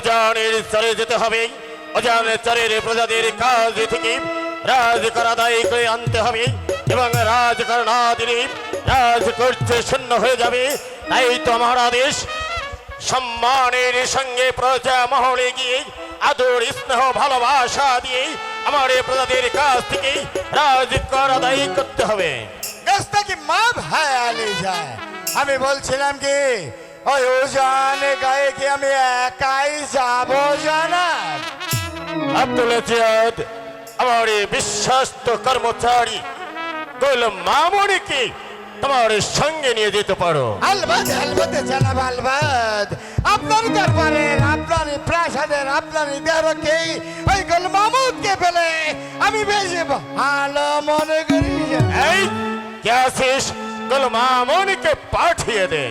অজানের চরে যেতে হবে। অজানের চরের প্রজাদের কাজ থেকে রাজ করা দায়ী করে আনতে হবে এবং রাজ করা দিলে রাজ করছে শূন্য হয়ে যাবে। তাই তো আমার আদেশ সম্মানের সঙ্গে প্রজা মহলে গিয়ে আদর, স্নেহ, ভালোবাসা দিয়ে আমার প্রজাদের কাছ থেকে রাজ করা দায়ী করতে হবে। আমি বলছিলাম কি ওই ওজানে গায়ে কি আমি একাই যাব জানাব আব্দুল আজিয়াদ আমার এই বিশ্বস্ত কর্মচারী গোল মামনিকে তোমার সঙ্গে নিয়ে যেতে পারো। আলবাদ আলবাদ জানাব আলবাদ। আপনার দরবারের আপনার প্রাসাদের আপনার দেহরকে ওই গোল মামুদকে পেলে আমি বেশ ভালো মনে করি। এই কে আছিস? গোল মামনিকে পাঠিয়ে দে।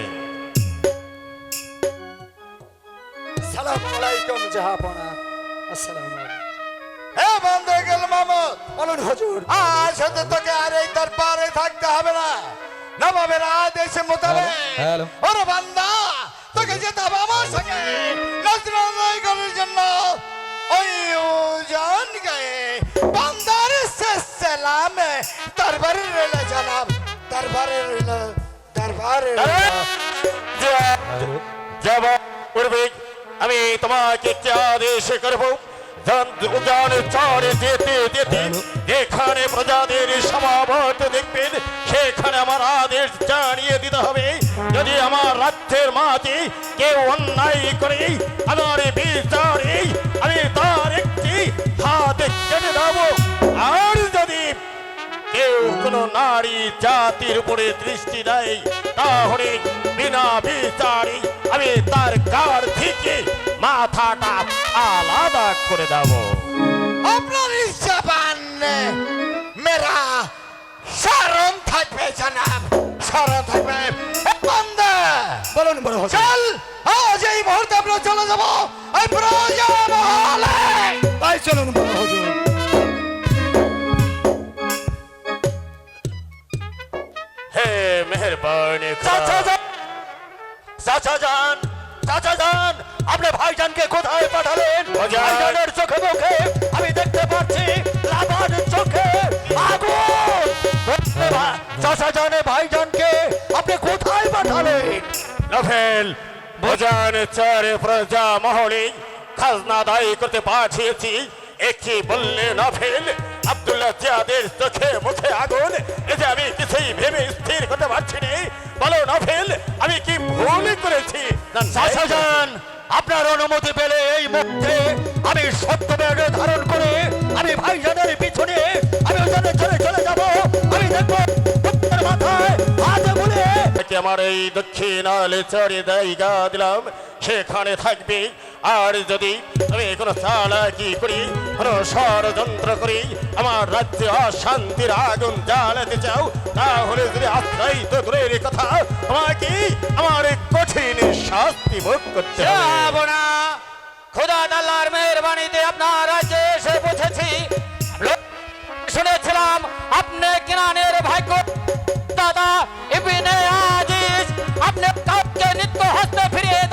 সালাম আলাইকুম জাহাপনা। আসসালাম এ বন্ধু গোল মামুদ! বলুন হুজুর। আজ হতে তোকে আর এই দরবারে থাকতে হবে না। নবাবের আদেশ মোতাবেক ওরে বান্দা তোকে যেতে হবে আমার সঙ্গে। নজরানাই করার জন্য ওই ওজন গায়ে। বান্দার শেষ সালামে দরবারে রইল জানাব। দরবারে রইল দরবারে রইল। যাব পূর্বে আমি তোমাকে আদেশ করব। উজানের চরে যেতে যেতে যেখানে প্রজাদের সমাবত দেখবেন সেখানে আমার আদেশ জানিয়ে দিতে হবে। যদি আমার রাজ্যের মাঝে কেউ অন্যায় করে আমার বিচারে নারী জাতির উপরে দৃষ্টি দেয় তাহলে বিনা বিচারে আমি তার কার থেকে মাথাটা আলাদা করে দেব। আপনার জবান মেরা শরম থাকবে জানাব শরম থাকবে। এ বান্দা! বলুন বড় চল আজ এই মুহূর্তে আমরা চলে যাব এই প্রজা মহলে তাই চলুন বড় হুজুর হে মেহরবানি চাচা যান চাচা যান চাচা যান আপনি ভাইজানকে কোথায় পাঠালেন। ভাইজানের চোখে মুখে আমি দেখতে পাচ্ছি লাভার চোখে আগুন। চাচা জানে ভাইজানকে আপনি কোথায় পাঠালেন? নভেল ভোজন চারে প্রজা মহলে খাজনা দায়ী করতে পাঠিয়েছি। একই বললে নভেল আব্দুল্লাহ জিয়াদের চোখে মুখে আগুন। এ যে আমি কিছুই ভেবে স্থির করতে পারছি না। বলো নভেল আমি কি ভুল করেছি? না চাচা যান আপনার অনুমতি পেলে এই মুহূর্তে আমি সত্যবেগ ধারণ করে আমি ভাইজানের পিছনে আমি ওখানে চলে চলে যাব। আমি দেখব আপনার মাথায় হাত বলে আমার এই দক্ষিণ আলে চড়ে জায়গা দিলাম। সেখানে থাকবে। আর যদি আমি কোনো চালাকি করি কোনো ষড়যন্ত্র করি। আমার রাজ্যে অশান্তির আগুন জ্বালাতে চাও তাহলে যদি আশ্রয় তো দূরের কথা, আমাকে আমার কঠিন শাস্তি ভোগ করতে হবে। না খোদা মেহরবানিতে আপনার রাজ্যে এসে পৌঁছেছি। শুনেছিলাম, আপনি কিনানের ভাগ্য দাদা ইবিনে আজিজ। আপনি কাউকে নিত্য হস্তে ফিরিয়ে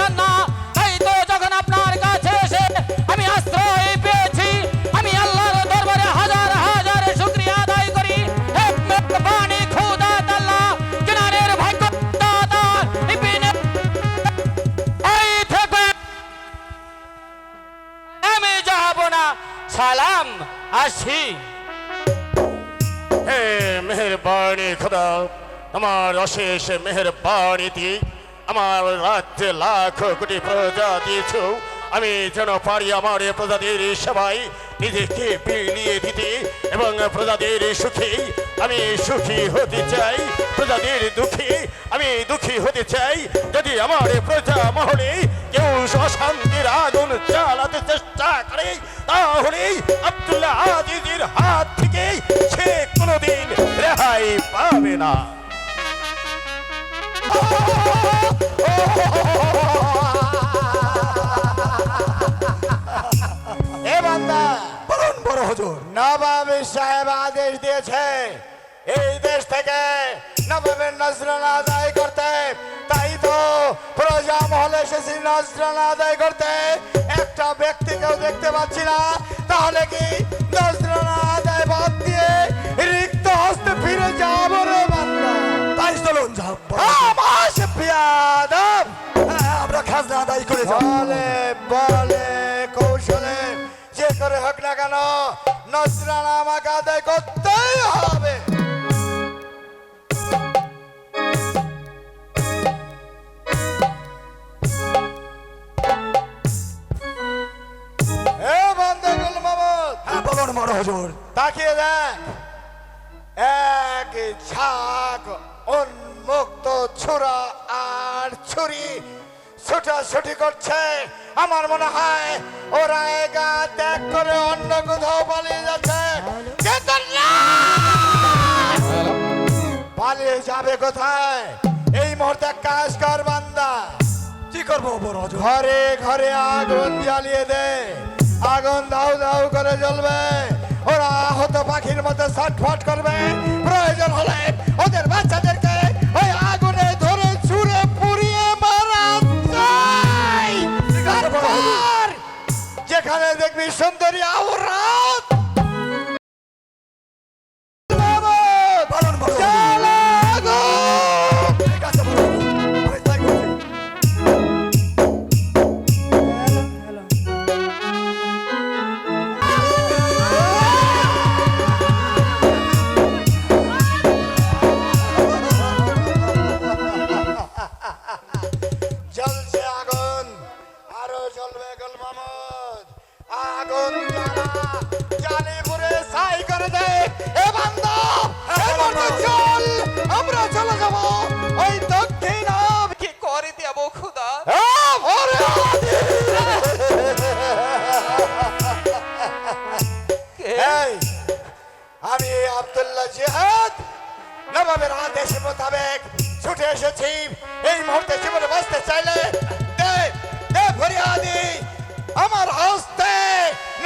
আমার অশেষ মেহরবানিতে, আমার রাজ্যে লাখ কোটি প্রজা দিয়েছ আমি যেন পারি আমার প্রজাদের সবাই নিজেকে বিলিয়ে দিতে এবং প্রজাদের সুখী। আমি সুখী হতে চাই প্রজাদের দুঃখী। আমি দুঃখী হতে চাই, যদি আমার প্রজা মহলে কেউ অশান্তির আগুন চালাতে চেষ্টা করে, তাহলে আব্দুল্লাহ আজিজের হাত থেকে সে কোনোদিন রেহাই পাবে না। বলুন বড় হুজুর। নবাব সাহেব আদেশ দিয়েছে এই দেশ থেকে নবাবের নজরানা আদায় করতে। তাই তো প্রজা মহলে এসেছি নজরানা আদায় করতে। একটা ব্যক্তিকেও দেখতে পাচ্ছি না। তাহলে কি নজরানা আদায় বাদ দিয়ে রিক্ত হস্তে ফিরে যাব রে বান্দা? তাই চলুন যাও। বলে বলে কৌশলে যে করে হোক না কেন নজরানা আমাকে আদায় করতেই হবে। হ্যাঁ তাকিয়ে দেখ। এক ঝাঁক উন্মুক্ত ছোড়া আর ছুরি ছুটাছুটি করছে। আমার মনে হয় ওরা একা ত্যাগ করে অন্য কোথাও পালিয়ে যাচ্ছে! পালিয়ে যাবে কোথায়? এই মুহূর্তে কাজ কর বান্দা। কি করব ঘরে ঘরে আগুন জ্বালিয়ে দে। আগুন দাউ দাউ করে জ্বলবে। ওরা আহত পাখির মতো ছটফট করবে। প্রয়োজন হলে ওদের বাচ্চাদেরকে যেখানে দেখবি সুন্দরী আওরাত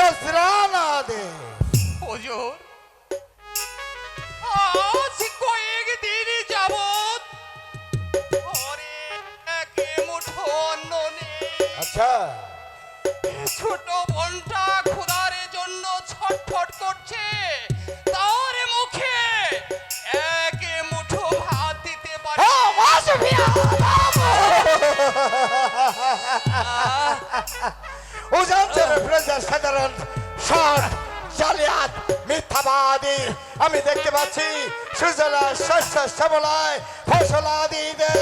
নজরানা দে হুজুর আজ কয়েকদিন যাবত ঘরে একে মুঠো অন্ন নেই। আচ্ছা। ছোট বোনটা খুদার জন্য ছটফট করছে। তার মুখে এক মুঠো ভাত দিতে পারে। উজানছে প্রেসিডেন্ট সাধারণ সৎ জালিয়াত মিথ্যাবাদী। আমি দেখতে পাচ্ছি সুজলা শস্য শ্যামলায় ফসল আদি দে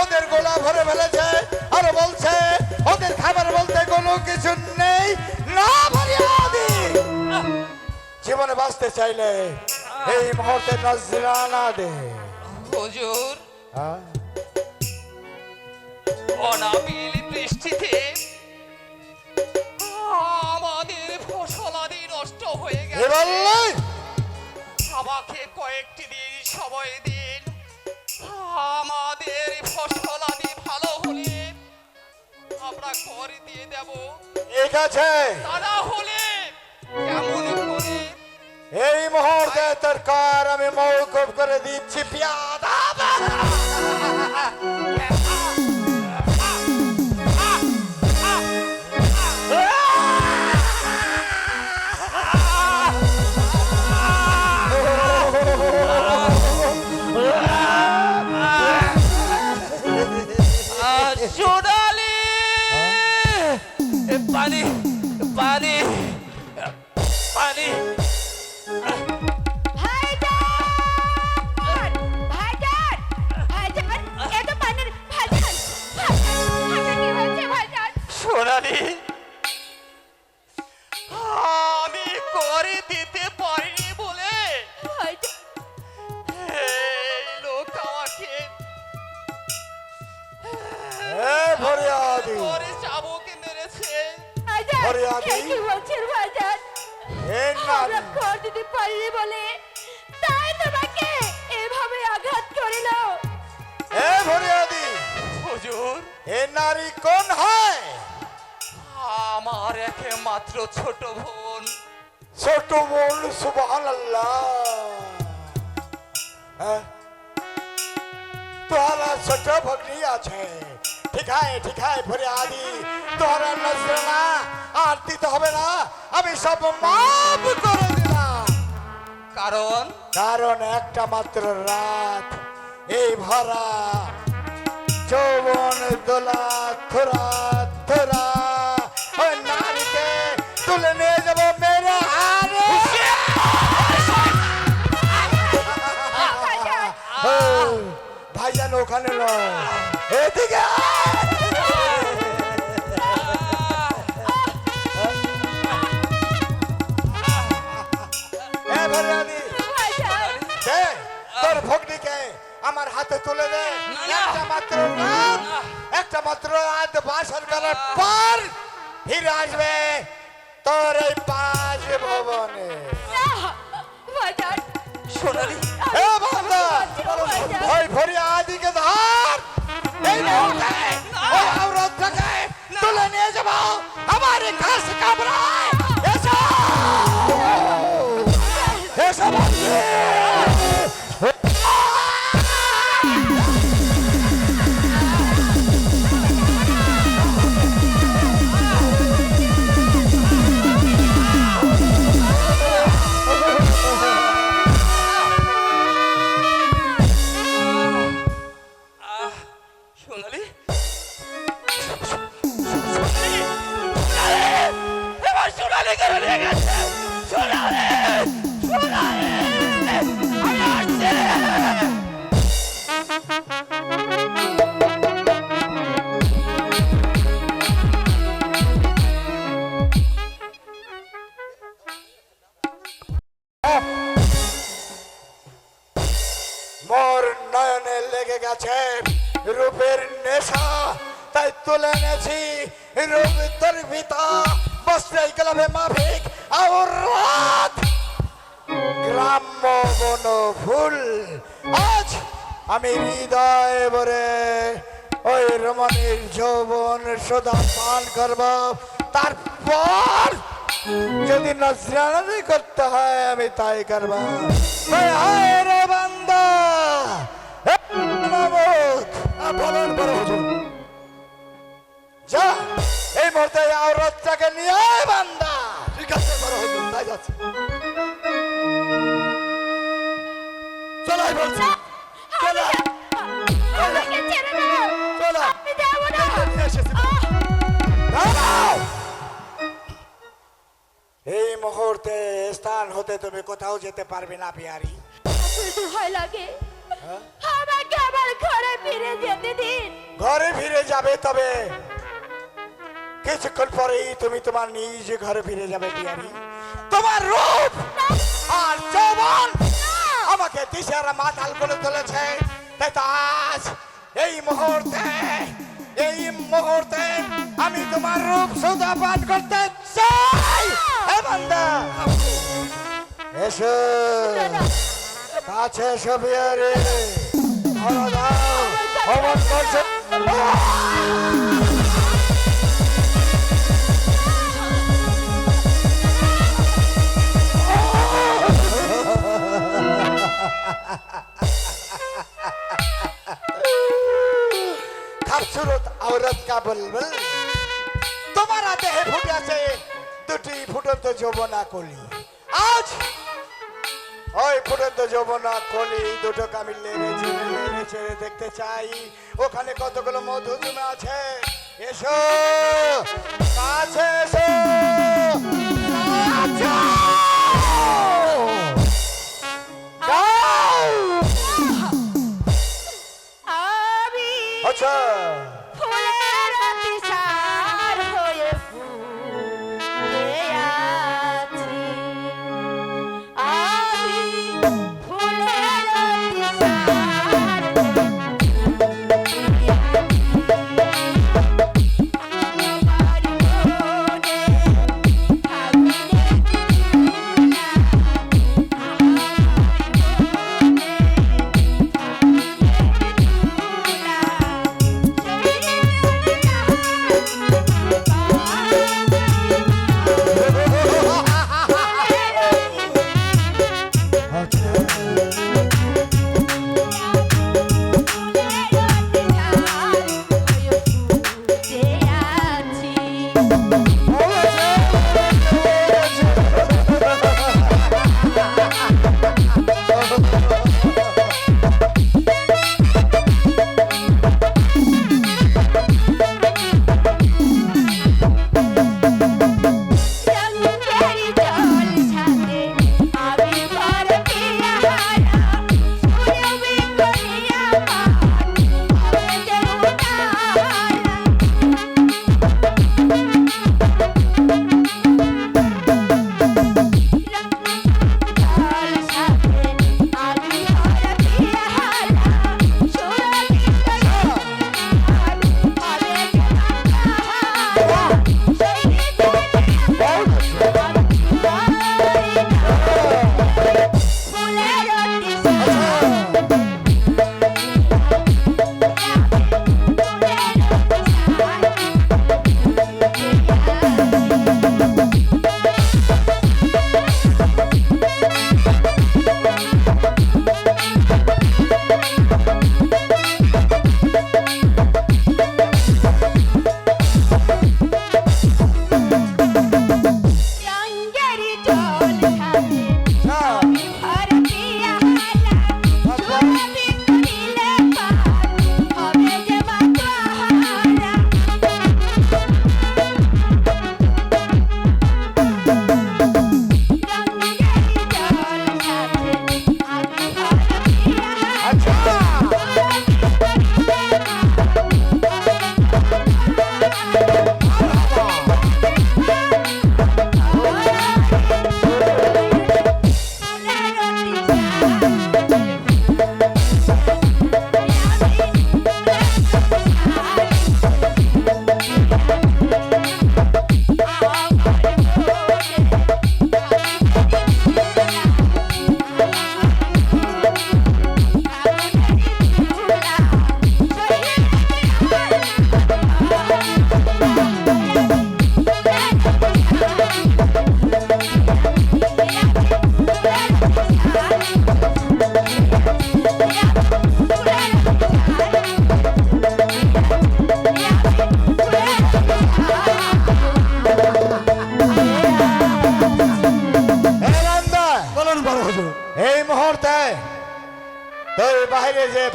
ওদের গোলা ভরে ফেলেছে আর বলছে ওদের খাবার বলতে কোনো কিছু নেই না ফরিয়াদি। জীবনে বাঁচতে চাইলে এই মুহূর্তে নজরানা দে। হুজুর। হ্যাঁ? অনাবিল হয়ে গেছে। আমাকে কয়েকটি দিন সময় দিন। আমাদের ফসলাদি ভালো হলে আমরা করে দিয়ে দেব। ঠিক আছে তারা হলে কেমন করে? এই মুহূর্তে তোর কার আমি মৌকুব করে দিচ্ছি পিয়াদা ঘর পারিনি বলে তাই তোমাকে এভাবে আঘাত করিল। এ ফরিয়াদি হুজুর। এ নারী কোন হয়? আমার একমাত্র ছোট বোন। ছোট বোন সুবহান আল্লাহ ছোট ভগ্নি আছে। ঠিকায় ঠিকায় ভরে আদি তোর নজরানা আর দিতে হবে না। আমি সব মাপ কারণ? কারণ একটা মাত্র রাত। এই ভরা যৌবন দোলা থোরা থোরা ওই নারীকে তুলে নিয়ে যাব মেরে হারে ও, ভাইজান ওখানে নয়। এদিকে। আমার হাতে তুলে দে। একটা মাত্র রাত একটা মাত্র রাত বাসর করার পর ফিরে আসবে তোর এই পাঁচ ভবনে। সোনালি। এ বান্দা ওই ভরি আদিকে ধর। এই মুহূর্তে ওই আওরতটাকে তুলে নিয়ে যাব। আমার ঘাস কামড়ায়। সোনালি করে বন ফুল আজ আমি হৃদয় ভরে ওই রমণীর যৌবন সদা পান করব। তারপর যদি নজরানি করতে হয় আমি তাই করব। রে বান্দা! হে বড় হুজুর। যা এই মুহূর্তে আওরতটাকে নিয়ে বান্দা। ঠিক আছে বড় হুজুর তাই যাচ্ছে। এসেছি। দাঁড়াও! এই মুহূর্তে স্থান হতে তুমি কোথাও যেতে পারবে না বিহারি। ভয় লাগে। আমাকে আমার ঘরে ফিরে যেতে দিন। ঘরে ফিরে যাবে তবে। কিছুক্ষণ পরেই তুমি তোমার নিজ ঘরে ফিরে যাবে বিহারি। তোমার রূপ আর যৌবন আমাকে দিশারা মাতাল করে তুলেছে। এই মুহূর্তে এই মুহূর্তে আমি তোমার রূপ সুধা পান করতে চাই। হে এসো। কাছে করছে। যৌবনা কলি। আজ ওই ফুটন্ত যৌবনা কলি দুটোকে আমি লেড়ে ছেড়ে দেখতে চাই। ওখানে কতগুলো মধু জমে আছে? এসো কাছে এসো। আচ্ছা!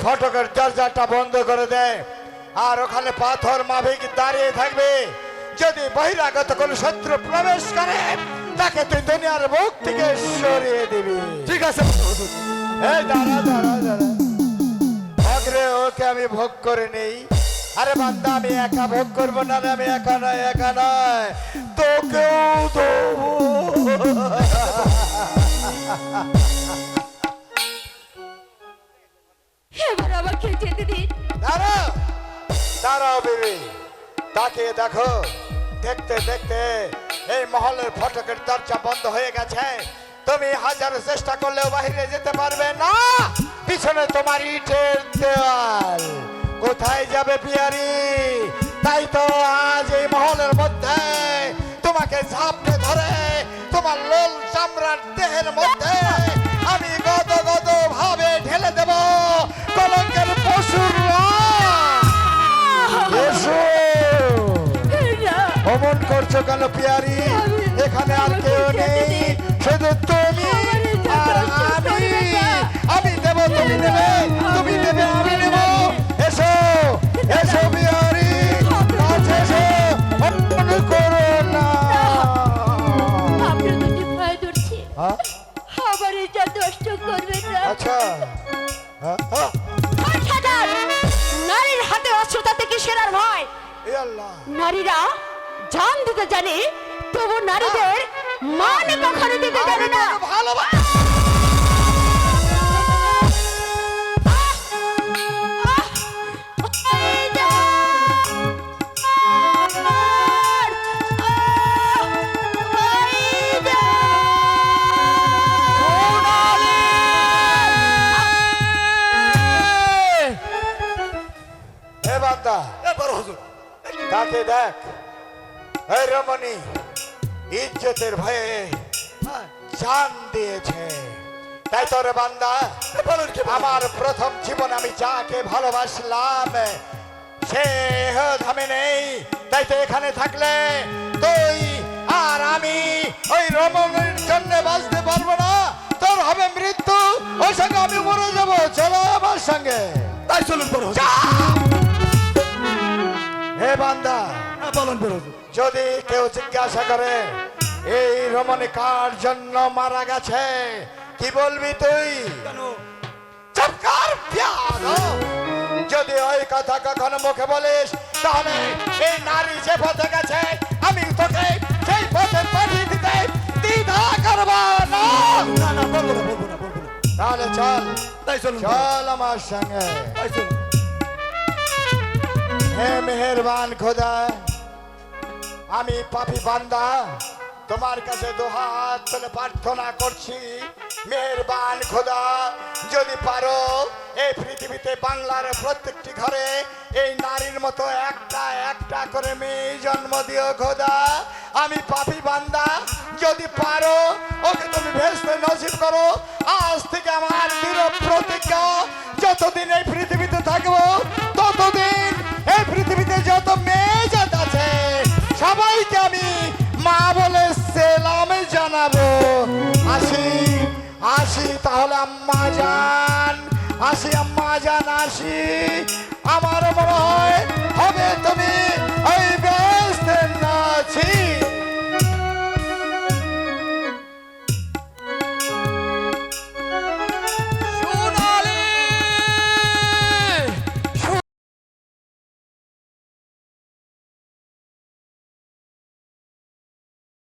ফটকের দরজাটা বন্ধ করে দে আর ওখানে পাথর মাফিক দাঁড়িয়ে থাকবে। যদি বহিরাগত কোনো শত্রু প্রবেশ করে তাকে তুই দুনিয়ার মুখ থেকে সরিয়ে দিবি। ঠিক আছে। এই দাঁড়া দাঁড়া দাঁড়া। আগ্রে ওকে আমি ভোগ করে নেই। আরে বান্দা আমি একা ভোগ করব না আমি একা নয় একা নয়। তোকেও দেবো। আমাকে যেতে দিন দাঁড়াও। দাঁড়াও বিবি তাকিয়ে দেখো। দেখতে দেখতে এই মহলের ফটকের দরজা বন্ধ হয়ে গেছে। তুমি হাজার চেষ্টা করলেও বাইরে যেতে পারবে না। পিছনে তোমার ইটের দেওয়াল কোথায় যাবে পিয়ারি? তাই তো আজ এই মহলের মধ্যে তোমাকে ঝাপটে ধরে তোমার লোল চামড়ার দেহের মধ্যে আমি গত গত ভাবে ঢেলে দেব। কলঙ্কের অমন করছ কেন পিয়ারি? এখানে আর কেউ নেই। শুধু তুমি আর আমি। আমি দেব তুমি নেবে তুমি নেবে আমি নেব এসো এসো পিয়ারি। কাছে এসো অমন করো না। ধরছি হ্যাঁ? এটা না। আচ্ছা। নারীরা জান দিতে জানে তবু নারীদের মান কখনো দিতে জানে না। ভালোবাসা। তাকে দেখ। রমণী ইজ্জতের ভয়ে জান দিয়েছে। তাই তোরে বান্দা? আমার প্রথম জীবন আমি যাকে ভালোবাসলাম সে ধামে নেই। তাই তো এখানে থাকলে তুই আর আমি ওই রমণের জন্য বাঁচতে পারব না। তোর হবে মৃত্যু ওই সঙ্গে আমি মরে যাব। চলো আমার সঙ্গে। তাই চলুন! হে বান্দা বলেন যদি কেউ জিজ্ঞাসা করে এই রমণী কার জন্য মারা গেছে? কি বলবি তুই? চমকার যদি ওই কথা কখনো মুখে বলিস তাহলে এই নারী যে পথে গেছে আমি তোকে সেই পথে পাঠিয়ে দিতে দ্বিধা করব না। না না বলব না বলব না বলব না। তাহলে চল তাই চল আমার সঙ্গে। তাই হে মেহেরবান খোদা, আমি পাপি বান্দা, তোমার কাছে দুহাত তুলে প্রার্থনা করছি। মেহেরবান খোদা, যদি পারো, এই পৃথিবীতে বাংলার প্রত্যেকটি ঘরে এই নারীর মতো একটা একটা করে মেয়ে জন্ম দিও খোদা। আমি পাপি বান্দা, যদি পারো, ওকে তুমি ভেস্তে নসিব করো। আজ থেকে আমার দৃঢ় প্রতিজ্ঞা, যতদিন এই আসি আমার মনে হয় হবে তুমি এই ব্যস্ত নাছি।